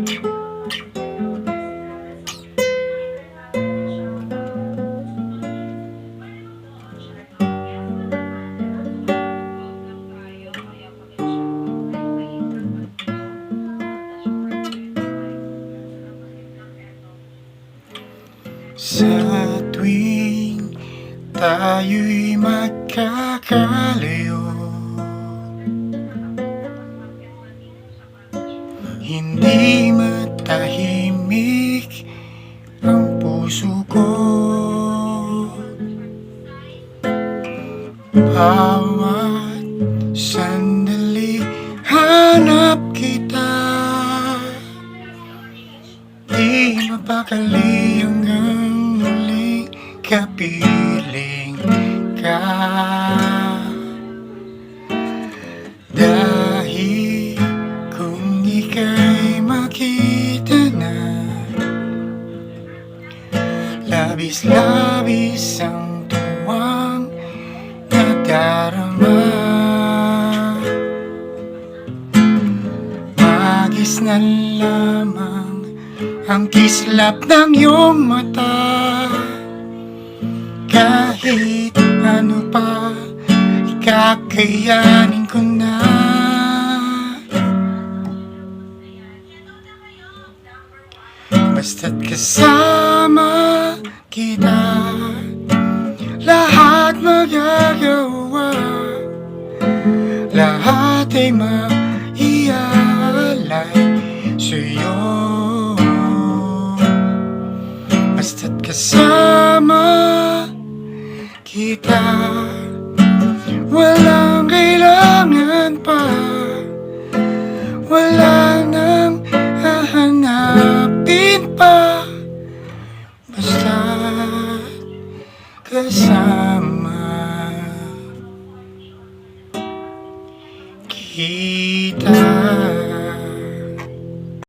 Sa tuwing tayo'y magkakalayo Hindi matahimik ang puso ko. Bawat sandali hanap kita. Di mapakali hanggang muling kapiling Labis-labis ang tuwang nadarama Magis na lamang ang kislap ng iyong mata. Kahit ano pa Ikakayanin ko na Basta't kasama kita Lahat magagawa. Lahat ay maialay sa'yo. Basta't kasama kita Walang kailangan pa. Wala kasama kita